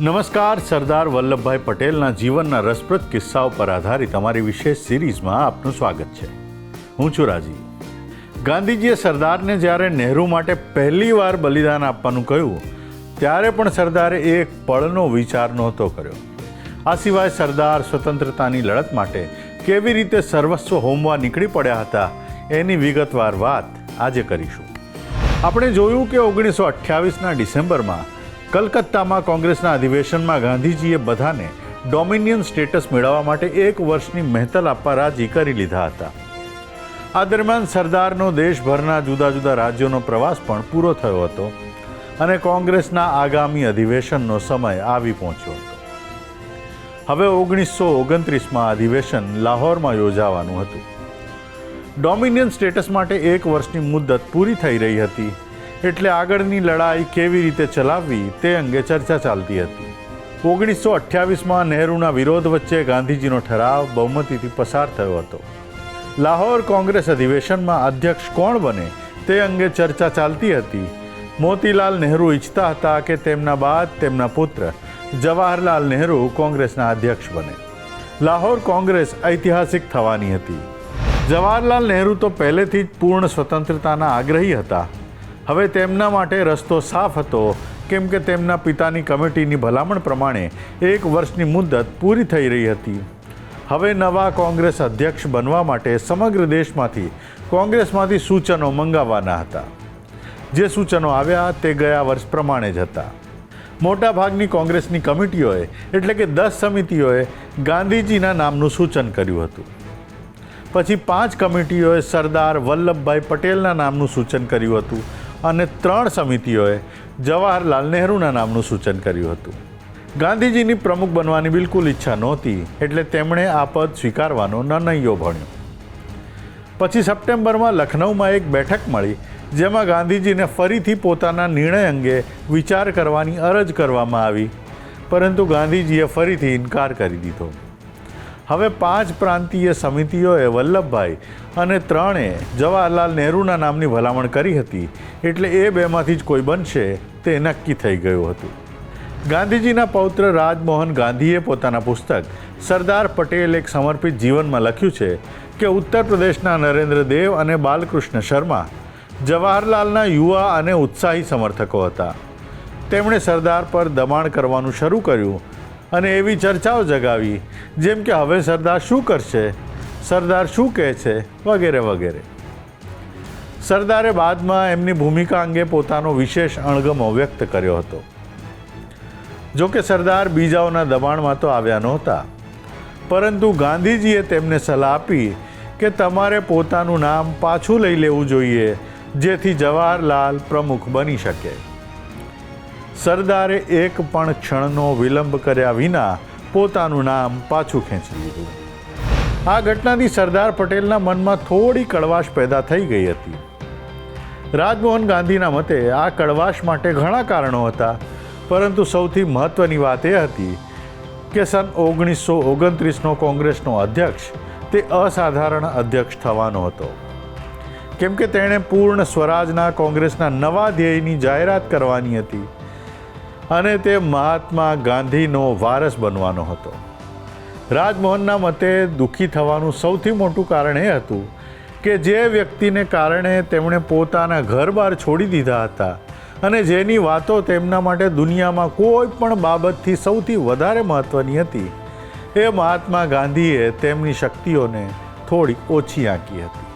નમસ્કાર, સરદાર વલ્લભભાઈ પટેલના જીવનના રસપ્રદ કિસ્સાઓ પર આધારિત અમારી વિશેષ સિરીઝમાં આપનું સ્વાગત છે. હું છું રાજીવ. ગાંધીજીએ સરદારને જ્યારે નહેરુ માટે પહેલી વાર બલિદાન આપવાનું કહ્યું, ત્યારે પણ સરદારે એક પળનો વિચાર નહોતો કર્યો. આ સિવાય સરદાર સ્વતંત્રતાની લડત માટે કેવી રીતે સર્વસ્વ હોમવા નીકળી પડ્યા હતા, એની વિગતવાર વાત આજે કરીશું. આપણે જોયું કે ઓગણીસો અઠ્યાવીસના ડિસેમ્બરમાં કલકત્તામાં કોંગ્રેસના અધિવેશનમાં ગાંધીજીએ બધાને ડોમિનિયન સ્ટેટસ મેળવવા માટે એક વર્ષની મહેતલ આપવા રાજી કરી લીધા હતા. આ દરમિયાન સરદારનો દેશભરના જુદા જુદા રાજ્યોનો પ્રવાસ પણ પૂરો થયો હતો અને કોંગ્રેસના આગામી અધિવેશનનો સમય આવી પહોંચ્યો હતો. હવે ઓગણીસો ઓગણત્રીસમાં અધિવેશન લાહોરમાં યોજાવાનું હતું. ડોમિનિયન સ્ટેટસ માટે એક વર્ષની મુદ્દત પૂરી થઈ રહી હતી. એટલે આગળની લડાઈ કેવી રીતે ચલાવવી તે અંગે ચર્ચા ચાલતી હતી. ઓગણીસો અઠ્યાવીસમાં નહેરુના વિરોધ વચ્ચે ગાંધીજીનો ઠરાવ બહુમતીથી પસાર થયો હતો. લાહોર કોંગ્રેસ અધિવેશનમાં અધ્યક્ષ કોણ બને તે અંગે ચર્ચા ચાલતી હતી. મોતીલાલ નહેરુ ઈચ્છતા હતા કે તેમના બાદ તેમના પુત્ર જવાહરલાલ નહેરુ કોંગ્રેસના અધ્યક્ષ બને. લાહોર કોંગ્રેસ ઐતિહાસિક થવાની હતી. જવાહરલાલ નહેરુ તો પહેલેથી જ પૂર્ણ સ્વતંત્રતાના આગ્રહી હતા. હવે તેમના માટે રસ્તો સાફ હતો. કેમ કે તેમના પિતાની કમિટીની ભલામણ પ્રમાણે એક વર્ષની મુદ્દત પૂરી થઈ રહી હતી. હવે નવા કોંગ્રેસ અધ્યક્ષ બનવા માટે સમગ્ર દેશમાંથી કોંગ્રેસમાંથી સૂચનો મંગાવવાના હતા. જે સૂચનો આવ્યા તે ગયા વર્ષ પ્રમાણે જ હતા. મોટાભાગની કોંગ્રેસની કમિટીઓએ, એટલે કે દસ સમિતિઓએ, ગાંધીજીના નામનું સૂચન કર્યું હતું. પછી પાંચ કમિટીઓએ સરદાર વલ્લભભાઈ પટેલના નામનું સૂચન કર્યું હતું. અને ત્રણ સમિતિઓએ જવાહરલાલ નહેરુના નામનું સૂચન કર્યું હતું. ગાંધીજીની પ્રમુખ બનવાની બિલકુલ ઈચ્છા નહોતી, એટલે તેમણે આ પદ સ્વીકારવાનો નનૈયો ભણ્યો. પછી સપ્ટેમ્બરમાં લખનૌમાં એક બેઠક મળી, જેમાં ગાંધીજીને ફરીથી પોતાના નિર્ણય અંગે વિચાર કરવાની અરજ કરવામાં આવી. પરંતુ ગાંધીજીએ ફરીથી ઇનકાર કરી દીધો. હવે પાંચ પ્રાંતીય સમિતિઓએ વલ્લભભાઈ અને ત્રણે જવાહરલાલ નહેરુના નામની ભલામણ કરી હતી, એટલે એ બેમાંથી જ કોઈ બનશે તે નક્કી થઈ ગયું હતું. ગાંધીજીના પૌત્ર રાજમોહન ગાંધીએ પોતાના પુસ્તક સરદાર પટેલ એક સમર્પિત જીવનમાં લખ્યું છે કે ઉત્તર પ્રદેશના નરેન્દ્ર દેવ અને બાલકૃષ્ણ શર્મા જવાહરલાલના યુવા અને ઉત્સાહી સમર્થકો હતા. તેમણે સરદાર પર દબાણ કરવાનું શરૂ કર્યું અને એવી ચર્ચાઓ જગાવી, જેમ કે હવે સરદાર શું કરશે? સરદાર શું કહે છે? વગેરે વગેરે. સરદારે બાદમાં એમની ભૂમિકા અંગે પોતાનો વિશેષ અણગમો વ્યક્ત કર્યો હતો. જો કે સરદાર બીજાઓના દબાણમાં તો આવ્યા નહોતા. પરંતુ ગાંધીજીએ તેમને સલાહ આપી કે તમારે પોતાનું નામ પાછું લઈ લેવું જોઈએ, જેથી જવાહરલાલ પ્રમુખ બની શકે. સરદારે એક પણ ક્ષણનો વિલંબ કર્યા વિના પોતાનું નામ પાછું ખેંચી લીધું. આ ઘટનાથી સરદાર પટેલના મનમાં થોડી કડવાશ પેદા થઈ ગઈ હતી. રાજમોહન ગાંધીના મતે આ કડવાશ માટે ઘણા કારણો હતા, પરંતુ સૌથી મહત્ત્વની વાત એ હતી કે સન ઓગણીસો ઓગણત્રીસનો કોંગ્રેસનો અધ્યક્ષ તે અસાધારણ અધ્યક્ષ થવાનો હતો. કેમ કે તેણે પૂર્ણ સ્વરાજના કોંગ્રેસના નવા ધ્યેયની જાહેરાત કરવાની હતી. અને તે મહાત્મા ગાંધીનો વારસ બનવાનો હતો. રાજમોહનના મતે દુઃખી થવાનું સૌથી મોટું કારણ એ હતું કે જે વ્યક્તિને કારણે તેમણે પોતાના ઘર બહાર છોડી દીધા હતા અને જેની વાતો તેમના માટે દુનિયામાં કોઈ પણ બાબતથી સૌથી વધારે મહત્ત્વની હતી, એ મહાત્મા ગાંધીએ તેમની શક્તિઓને થોડી ઓછી આંકી હતી.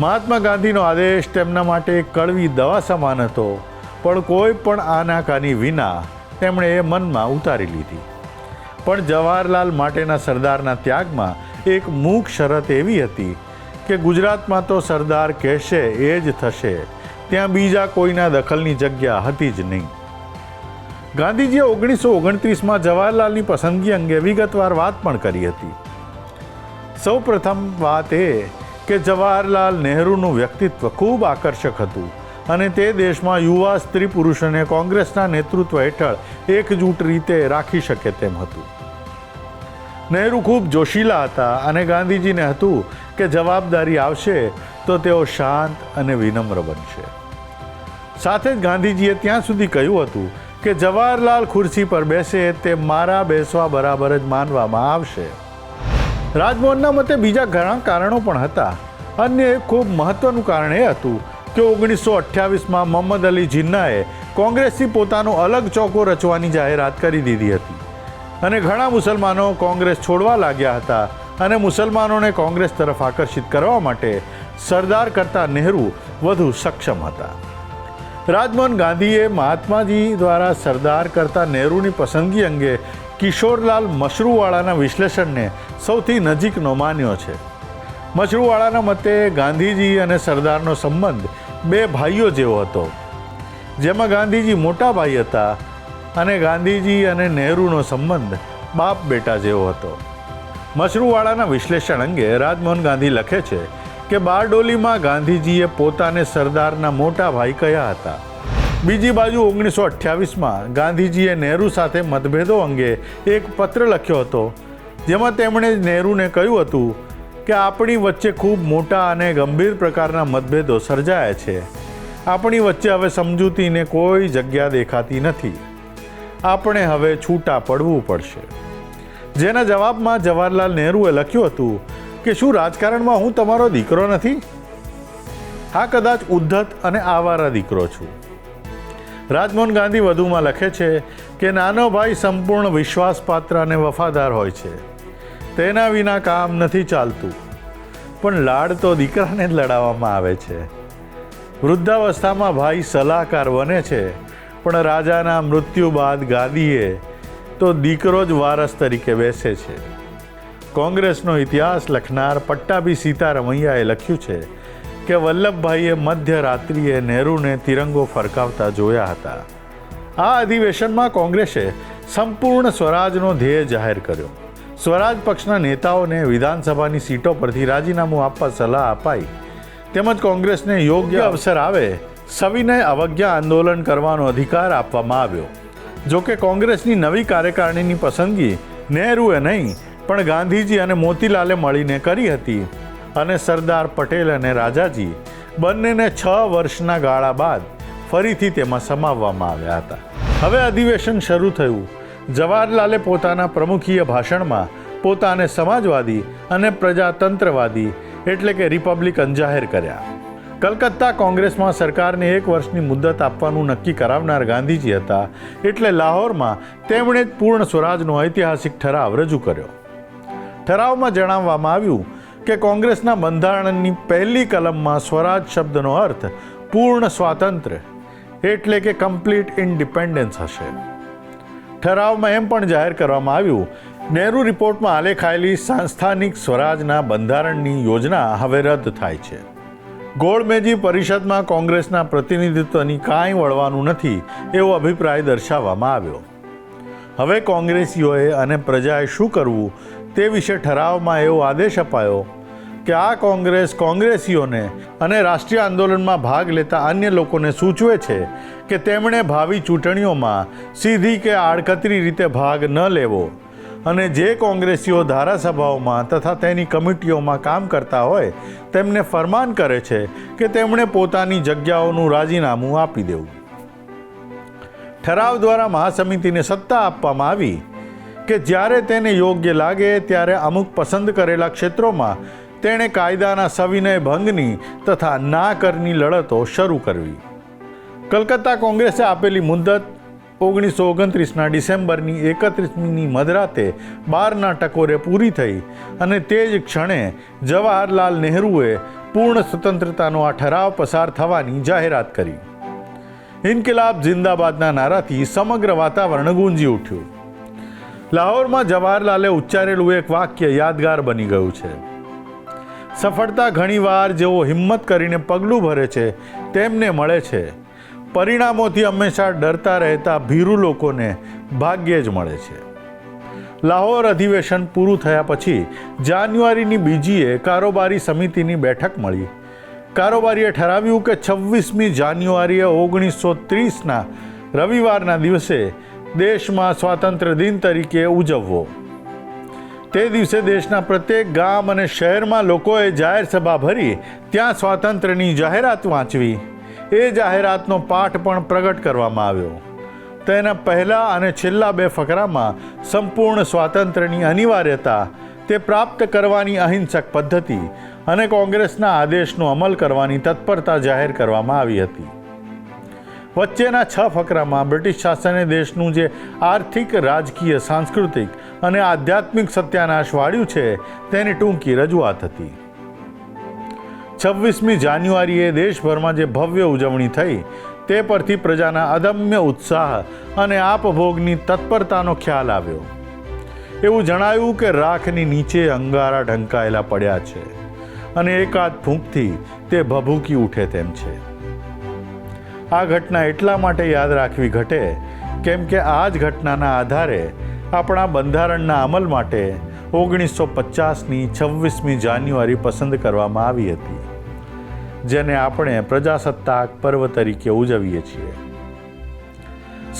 મહાત્મા ગાંધીનો આદેશ તેમના માટે કડવી દવા સમાન હતો પણ કોઈ પણ આનાકાની વિના તેમણે એ મનમાં ઉતારી લીધી. પણ જવાહરલાલ માટેના સરદારના ત્યાગમાં એક મૂક શરત એવી હતી કે ગુજરાતમાં તો સરદાર કહેશે એ જ થશે, ત્યાં બીજા કોઈના દખલની જગ્યા હતી જ નહીં. ગાંધીજીએ ઓગણીસો ઓગણત્રીસમાં જવાહરલાલની પસંદગી અંગે વિગતવાર વાત પણ કરી હતી. સૌ પ્રથમ વાત એ કે જવાહરલાલ નહેરુનું વ્યક્તિત્વ ખૂબ આકર્ષક હતું. અને તે દેશમાં યુવા સ્ત્રી પુરુષોને કોંગ્રેસના નેતૃત્વ હેઠળ એકજૂટ રીતે રાખી શકે તેમ હતું. નહેરુ ખૂબ જોશીલા હતા અને ગાંધીજીને હતું કે જવાબદારી આવશે તો તેઓ શાંત અને વિનમ્ર બનશે. સાથે જ ગાંધીજીએ ત્યાં સુધી કહ્યું હતું કે જવાહરલાલ ખુરશી પર બેસે તે મારા બેસવા બરાબર જ માનવામાં આવશે. રાજમોહનના મતે બીજા ઘણા કારણો પણ હતા. અન્ય એક ખૂબ મહત્વનું કારણ એ હતું કે ઓગણીસો અઠ્યાવીસમાં મોહમ્મદ અલી જિન્નાએ કોંગ્રેસથી પોતાનો અલગ ચોકો રચવાની જાહેરાત કરી દીધી હતી. અને ઘણા મુસલમાનો કોંગ્રેસ છોડવા લાગ્યા હતા અને મુસલમાનોને કોંગ્રેસ તરફ આકર્ષિત કરવા માટે સરદાર કરતાં નહેરુ વધુ સક્ષમ હતા. રાજમોહન ગાંધીએ મહાત્માજી દ્વારા સરદાર કરતા નહેરુની પસંદગી અંગે કિશોરલાલ મશરૂવાળાના વિશ્લેષણને સૌથી નજીકનો માન્યો છે. મશરૂવાળાના મતે ગાંધીજી અને સરદારનો સંબંધ બે ભાઈઓ જેવો હતો. જેમાં ગાંધીજી મોટા ભાઈ હતા અને ગાંધીજી અને નહેરુનો સંબંધ બાપ બેટા જેવો હતો. મશરૂવાળાના વિશ્લેષણ અંગે રાજમોહન ગાંધી લખે છે કે બારડોલીમાં ગાંધીજીએ પોતાને સરદારના મોટા ભાઈ કહ્યા હતા. બીજી બાજુ ઓગણીસો અઠ્યાવીસમાં ગાંધીજીએ નહેરુ સાથે મતભેદો અંગે એક પત્ર લખ્યો હતો, જેમાં તેમણે નહેરુને કહ્યું હતું કે આપણી વચ્ચે ખૂબ મોટા અને ગંભીર પ્રકારના મતભેદો સર્જાયા છે. આપણી વચ્ચે હવે સમજૂતીને કોઈ જગ્યા દેખાતી નથી. આપણે હવે છૂટા પડવું પડશે. જેના જવાબમાં જવાહરલાલ નહેરુએ લખ્યું હતું કે શું રાજકારણમાં હું તમારો દીકરો નથી? હા, કદાચ ઉદ્ધત અને આવારા દીકરો છું. રાજમોહન ગાંધી વધુમાં લખે છે કે નાનો ભાઈ સંપૂર્ણ વિશ્વાસપાત્ર અને વફાદાર હોય છે. તેના વિના કામ નથી ચાલતું. પણ લાડ તો દીકરાને જ લડાવવામાં આવે છે. વૃદ્ધાવસ્થામાં ભાઈ સલાહકાર બને છે, પણ રાજાના મૃત્યુ બાદ ગાદીએ તો દીકરો જ વારસ તરીકે બેસે છે. કોંગ્રેસનો ઇતિહાસ લખનાર પટ્ટાભી સીતારમૈયાએ લખ્યું છે કે વલ્લભભાઈએ મધ્યરાત્રિએ નહેરુને તિરંગો ફરકાવતા જોયા હતા. આ અધિવેશનમાં કોંગ્રેસે સંપૂર્ણ સ્વરાજનો ધ્યેય જાહેર કર્યો. સ્વરાજ પક્ષના નેતાઓને વિધાનસભાની સીટો પરથી રાજીનામું આપવા સલાહ અપાઈ. તેમજ કોંગ્રેસને યોગ્ય અવસર આવે સવિનય અવજ્ઞા આંદોલન કરવાનો અધિકાર આપવામાં આવ્યો. જો કે કોંગ્રેસની નવી કાર્યકારિણીની પસંદગી નહેરુએ નહીં પણ ગાંધીજી અને મોતીલાલે મળીને કરી હતી. અને સરદાર પટેલ અને રાજાજી બંનેને છ વર્ષના ગાળા બાદ ફરીથી તેમાં સમાવવામાં આવ્યા હતા. હવે અધિવેશન શરૂ થયું. જવાહરલાલે પોતાના પ્રમુખીય ભાષણમાં પોતાને સમાજવાદી અને પ્રજાતંત્રવાદી એટલે કે રિપબ્લિકન જાહેર કર્યા. કલકત્તા કોંગ્રેસમાં સરકારને એક વર્ષની મુદ્દત આપવાનું નક્કી કરાવનાર ગાંધીજી હતા એટલે લાહોરમાં તેમણે જ પૂર્ણ સ્વરાજનો ઐતિહાસિક ઠરાવ રજૂ કર્યો. ઠરાવમાં જણાવવામાં આવ્યું કે કોંગ્રેસના બંધારણની પહેલી કલમમાં સ્વરાજ શબ્દનો અર્થ પૂર્ણ સ્વાતંત્ર્ય એટલે કે કમ્પ્લીટ ઇન્ડિપેન્ડન્સ હશે. ઠરાવમાં એમ પણ જાહેર કરવામાં આવ્યું, નહેરુ રિપોર્ટમાં આલેખાયેલી સાંસ્થાનિક સ્વરાજના બંધારણની યોજના હવે રદ થાય છે. ગોળમેજી પરિષદમાં કોંગ્રેસના પ્રતિનિધિત્વની કાંઈ વળવાનું નથી, એવો અભિપ્રાય દર્શાવવામાં આવ્યો. હવે કોંગ્રેસીઓએ અને પ્રજાએ શું કરવું તે વિશે ઠરાવમાં એવો આદેશ અપાયો કે આ કોંગ્રેસ કોંગ્રેસીઓને અને રાષ્ટ્રીય આંદોલનમાં ભાગ લેતા અન્ય લોકોને સૂચવે છે કે તેમણે ભાવિ ચૂંટણીઓમાં સીધી કે આડકતરી રીતે ભાગ ન લેવો. અને જે કોંગ્રેસીઓ ધારાસભાઓમાં તથા તેની કમિટીઓમાં કામ કરતા હોય, તેમને ફરમાન કરે છે કે તેમણે પોતાની જગ્યાઓનું રાજીનામું આપી દેવું. ઠરાવ દ્વારા મહાસમિતિને સત્તા આપવામાં આવી કે જ્યારે તેને યોગ્ય લાગે ત્યારે અમુક પસંદ કરેલા ક્ષેત્રોમાં તેણે કાયદાના સવિનય ભંગની તથા ના કરની લડતો શરૂ કરવી. કલકત્તા કોંગ્રેસે આપેલી મુદ્દત ઓગણીસો ઓગણત્રીસના ડિસેમ્બરની એકત્રીસમીની મધરાતે બારના ટકોરે પૂરી થઈ અને તે જ ક્ષણે જવાહરલાલ નહેરુએ પૂર્ણ સ્વતંત્રતાનો આ ઠરાવ પસાર થવાની જાહેરાત કરી. ઇન્કિલાબ જિંદાબાદના નારાથી સમગ્ર વાતાવરણ ગુંજી ઉઠ્યું. લાહોરમાં જવાહરલાલે ઉચ્ચારેલું એક વાક્ય યાદગાર બની ગયું છે. સફળતા ઘણીવાર જેઓ હિંમત કરીને પગલું ભરે છે, તેમને મળે છે. પરિણામોથી હંમેશા ડરતા રહેતા ભીરુ લોકોને ભાગ્યે જ મળે છે. લાહોર અધિવેશન પૂરું થયા પછી જાન્યુઆરીની બીજીએ કારોબારી સમિતિની બેઠક મળી. કારોબારીએ ઠરાવ્યું કે છવ્વીસમી જાન્યુઆરીએ ઓગણીસો ત્રીસના રવિવારના દિવસે દેશમાં સ્વાતંત્ર્ય દિન તરીકે ઉજવવો. તે દિવસે દેશના પ્રત્યેક ગામ અને શહેરમાં લોકોએ જાહેર સભા ભરી, ત્યાં સ્વાતંત્ર્યની જાહેરાત વાંચવી. એ જાહેરાતનો પાઠ પણ પ્રગટ કરવામાં આવ્યો. તેના પહેલા અને છેલ્લા બે ફકરામાં સંપૂર્ણ સ્વાતંત્ર્યની અનિવાર્યતા, તે પ્રાપ્ત કરવાની અહિંસક પદ્ધતિ અને કોંગ્રેસના આદેશનો અમલ કરવાની તત્પરતા જાહેર કરવામાં આવી હતી. વચ્ચેના છ ફકરામાં બ્રિટિશ શાસને દેશનું જે આર્થિક, રાજકીય, સાંસ્કૃતિક અને આધ્યાત્મિક સત્યાનાશ વાળ્યું છે, તેની ટૂંકી રજૂઆત હતી. છવ્વીસમી જાન્યુઆરીએ દેશભરમાં જે ભવ્ય ઉજવણી થઈ, તે પરથી પ્રજાના અદમ્ય ઉત્સાહ અને આપભોગની તત્પરતાનો ખ્યાલ આવ્યો. એવું જણાયું કે રાખની નીચે અંગારા ઢંકાયેલા પડ્યા છે અને એકાદ ફૂંકથી તે ભભૂકી ઉઠે તેમ છે. આ ઘટના એટલા માટે યાદ રાખવી ઘટે, કેમ કે આ જ ઘટનાના આધારે આપણા બંધારણના અમલ માટે ઓગણીસો પચાસની છવ્વીસમી જાન્યુઆરી પસંદ કરવામાં આવી હતી, જેને આપણે પ્રજાસત્તાક પર્વ તરીકે ઉજવીએ છીએ.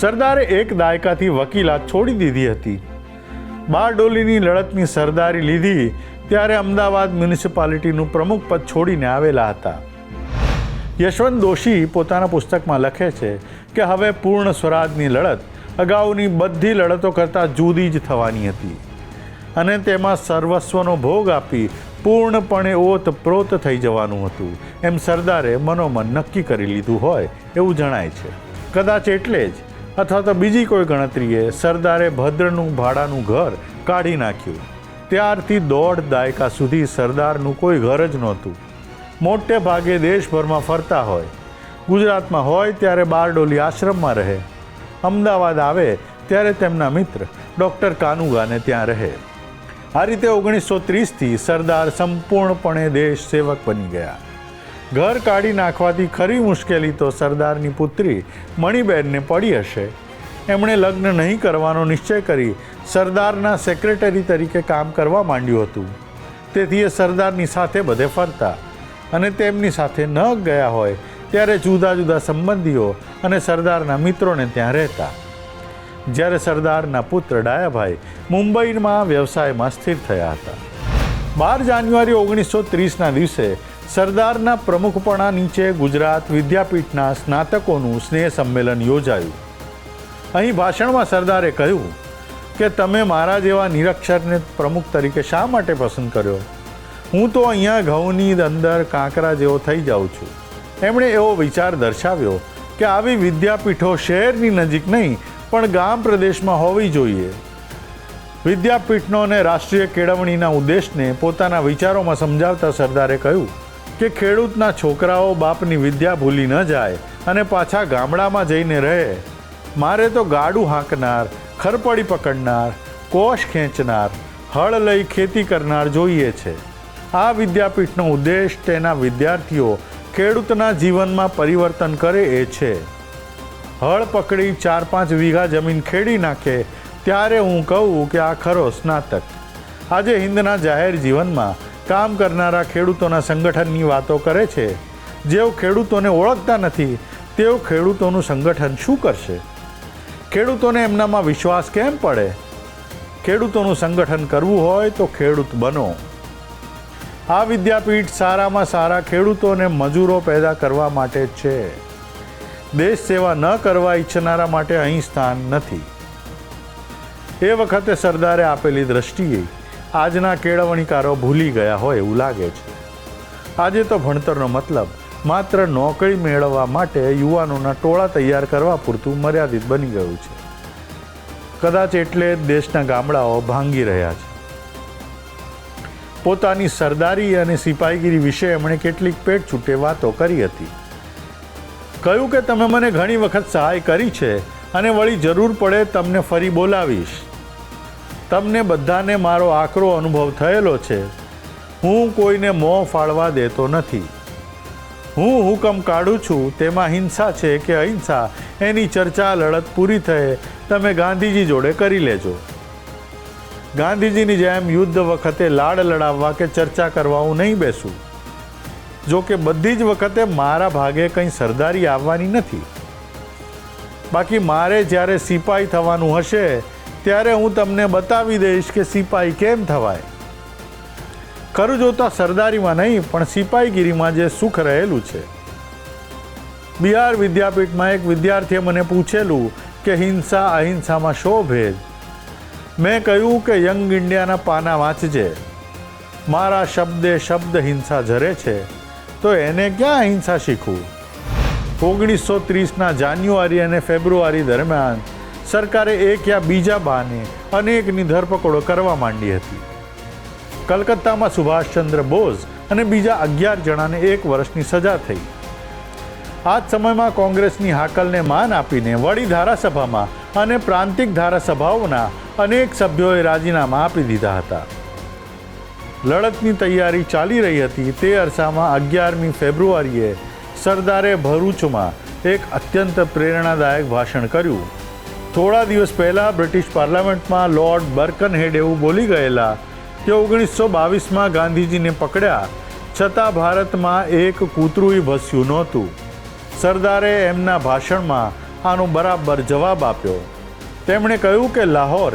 સરદારે એક દાયકાથી વકીલાત છોડી દીધી હતી. બારડોલીની લડતની સરદારી લીધી ત્યારે અમદાવાદ મ્યુનિસિપાલિટીનું પ્રમુખ પદ છોડીને આવેલા હતા. યશવંત દોશી પોતાના પુસ્તકમાં લખે છે કે, હવે પૂર્ણ સ્વરાજની લડત અગાઉની બધી લડતો કરતાં જુદી જ થવાની હતી. અને તેમાં સર્વસ્વનો ભોગ આપી પૂર્ણપણે ઓતપ્રોત થઈ જવાનું હતું. એમ સરદારે મનોમન નક્કી કરી લીધું હોય એવું જણાય છે. કદાચ એટલે જ, અથવા તો બીજી કોઈ ગણતરીએ સરદારે ભદ્રનું ભાડાનું ઘર કાઢી નાખ્યું. ત્યારથી દોઢ દાયકા સુધી સરદારનું કોઈ ઘર જ નહોતું. મોટે ભાગે દેશભરમાં ફરતા હોય. ગુજરાતમાં હોય ત્યારે બારડોલી આશ્રમમાં રહે. અમદાવાદ આવે ત્યારે તેમના મિત્ર ડૉક્ટર કાનુગાને ત્યાં રહે. આ રીતે ઓગણીસો ત્રીસથી સરદાર સંપૂર્ણપણે દેશ સેવક બની ગયા. ઘર કાઢી નાખવાથી ખરી મુશ્કેલી તો સરદારની પુત્રી મણિબેનને પડી હશે. એમણે લગ્ન નહીં કરવાનો નિશ્ચય કરી સરદારના સેક્રેટરી તરીકે કામ કરવા માંડ્યું હતું. તેથી એ સરદારની સાથે બધે ફરતા અને તેમની સાથે ન ગયા હોય ત્યારે જુદા જુદા સંબંધીઓ અને સરદારના મિત્રોને ત્યાં રહેતા. જ્યારે સરદારના પુત્ર ડાયાભાઈ મુંબઈમાં વ્યવસાયમાં સ્થિર થયા હતા. બાર જાન્યુઆરી ઓગણીસો ત્રીસના દિવસે સરદારના પ્રમુખપણા નીચે ગુજરાત વિદ્યાપીઠના સ્નાતકોનું સ્નેહ સંમેલન યોજાયું. અહીં ભાષણમાં સરદારે કહ્યું કે, તમે મારા જેવા નિરક્ષરને પ્રમુખ તરીકે શા માટે પસંદ કર્યો? હું તો અહીંયા ઘઉંની અંદર કાંકરા જેવો થઈ જાઉં છું. એમણે એવો વિચાર દર્શાવ્યો કે આવી વિદ્યાપીઠો શહેરની નજીક નહીં, પણ ગામ પ્રદેશમાં હોવી જોઈએ. વિદ્યાપીઠનો અને રાષ્ટ્રીય કેળવણીના ઉદ્દેશને પોતાના વિચારોમાં સમજાવતા સરદારે કહ્યું કે ખેડૂતના છોકરાઓ બાપની વિદ્યા ભૂલી ન જાય અને પાછા ગામડામાં જઈને રહે. મારે તો ગાડું હાંકનાર, ખરપડી પકડનાર કોષ ખેંચનાર, હળ લઈ ખેતી કરનાર જોઈએ છે. આ વિદ્યાપીઠનો ઉદ્દેશ તેના વિદ્યાર્થીઓ ખેડૂતના જીવનમાં પરિવર્તન કરે એ છે. હળ પકડી ચાર પાંચ વીઘા જમીન ખેડી નાખે, ત્યારે હું કહું કે આ ખરો સ્નાતક. આજે હિન્દના જાહેર જીવનમાં કામ કરનારા ખેડૂતોના સંગઠનની વાતો કરે છે. જેઓ ખેડૂતોને ઓળખતા નથી, તેઓ ખેડૂતોનું સંગઠન શું કરશે? ખેડૂતોને એમનામાં વિશ્વાસ કેમ પડે? ખેડૂતોનું સંગઠન કરવું હોય તો ખેડૂત બનો. આ વિદ્યાપીઠ સારામાં સારા ખેડૂતોને મજૂરો પેદા કરવા માટે છે. દેશ સેવા ન કરવા ઈચ્છનારા માટે અહીં સ્થાન નથી. એ વખતે સરદારે આપેલી દ્રષ્ટિએ આજના કેળવણીકારો ભૂલી ગયા હોય એવું લાગે છે. આજે તો ભણતરનો મતલબ માત્ર નોકરી મેળવવા માટે યુવાનોના ટોળા તૈયાર કરવા પૂરતું મર્યાદિત બની ગયું છે. કદાચ એટલે દેશના ગામડાઓ ભાંગી રહ્યા છે. પોતાની સરદારી અને સિપાહીગીરી વિશે એમણે કેટલીક પેટ છૂટે વાતો કરી હતી. કહ્યું કે તમે મને ઘણી વખત સહાય કરી છે અને વળી જરૂર પડે તમને ફરી બોલાવીશ. તમને બધાને મારો આકરો અનુભવ થયેલો છે. હું કોઈને મોં ફાળવા દેતો નથી. હું હુકમ કાઢું છું, તેમાં હિંસા છે કે અહિંસા? એની ચર્ચા, લડત પૂરી થયે, તમે ગાંધીજી જોડે કરી લેજો. ગાંધીજીની જેમ યુદ્ધ વખતે લાડ લડાવવા કે ચર્ચા કરવા હું નહીં બેસું. જો કે બધી જ વખતે મારા ભાગે કંઈ સરદારી આવવાની નથી. બાકી મારે જ્યારે સિપાઈ થવાનું હશે, ત્યારે હું તમને બતાવી દઈશ કે સિપાઈ કેમ થવાય. ખરું જોતા સરદારીમાં નહીં, પણ સિપાહીગીરીમાં જે સુખ રહેલું છે. બિહાર વિદ્યાપીઠમાં એક વિદ્યાર્થીએ મને પૂછેલું કે હિંસા અહિંસામાં શો ભેદ? મેં કહ્યું કે યંગ ઇન્ડિયાના પાના વાંચજે. મારા શબ્દે શબ્દ હિંસા ઝરે છે, તો એને ક્યાં અહિંસા શીખવું? ઓગણીસો ત્રીસના જાન્યુઆરી અને ફેબ્રુઆરી દરમિયાન સરકારે એક યા બીજા બહાને અનેકની ધરપકડો કરવા માંડી હતી. કલકત્તામાં સુભાષચંદ્ર બોઝ અને બીજા અગિયાર જણાને એક વર્ષની સજા થઈ. આ જ સમયમાં કોંગ્રેસની હાકલને માન આપીને વળી ધારાસભામાં અને પ્રાંતિક ધારાસભાઓના અનેક સભ્યોએ રાજીનામા આપી દીધા હતા. લડતની તૈયારી ચાલી રહી હતી તે અરસામાં અગિયારમી ફેબ્રુઆરીએ સરદારે ભરૂચમાં એક અત્યંત પ્રેરણાદાયક ભાષણ કર્યું. થોડા દિવસ પહેલાં બ્રિટિશ પાર્લામેન્ટમાં લોર્ડ બર્કનહેડ એવું બોલી ગયેલા કે ઓગણીસો બાવીસમાં ગાંધીજીને પકડ્યા છતાં ભારતમાં એક કૂતરું ભસ્યું નહોતું. સરદારે એમના ભાષણમાં આનો બરાબર જવાબ આપ્યો. તેમણે કહ્યું કે લાહોર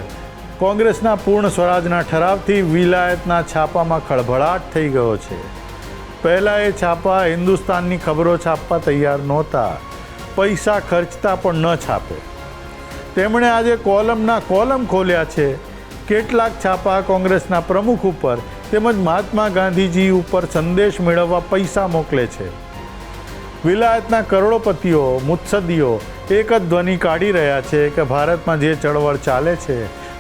કોંગ્રેસના પૂર્ણ સ્વરાજના ઠરાવથી વિલાયતના છાપામાં ખળભળાટ થઈ ગયો છે. પહેલાં એ છાપા હિન્દુસ્તાનની ખબરો છાપવા તૈયાર નહોતા. પૈસા ખર્ચતા પણ ન છાપે. તેમણે આજે કોલમના કોલમ ખોલ્યા છે. કેટલાક છાપા કોંગ્રેસના પ્રમુખ ઉપર તેમજ મહાત્મા ગાંધીજી ઉપર સંદેશ મેળવવા પૈસા મોકલે છે. વિલાયતના કરોડોપતિઓ મુત્સદીઓ એક જ ધ્વનિ કાઢી રહ્યા છે કે ભારતમાં જે ચળવળ ચાલે છે,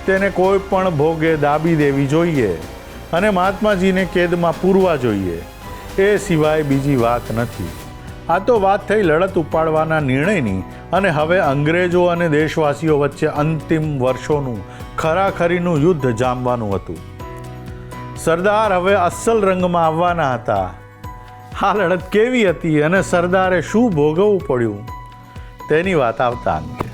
તેને કોઈ પણ ભોગે દાબી દેવી જોઈએ અને મહાત્માજીને કેદમાં પૂરવા જોઈએ. એ સિવાય બીજી વાત નથી. આ તો વાત થઈ લડત ઉપાડવાના નિર્ણયની અને હવે અંગ્રેજો અને દેશવાસીઓ વચ્ચે અંતિમ વર્ષોનું ખરાખરીનું યુદ્ધ જામવાનું હતું. સરદાર હવે અસલ રંગમાં આવવાના હતા. આ લડત કેવી હતી અને સરદારે શું ભોગવવું પડ્યું? તેની વાત આવતા અંતે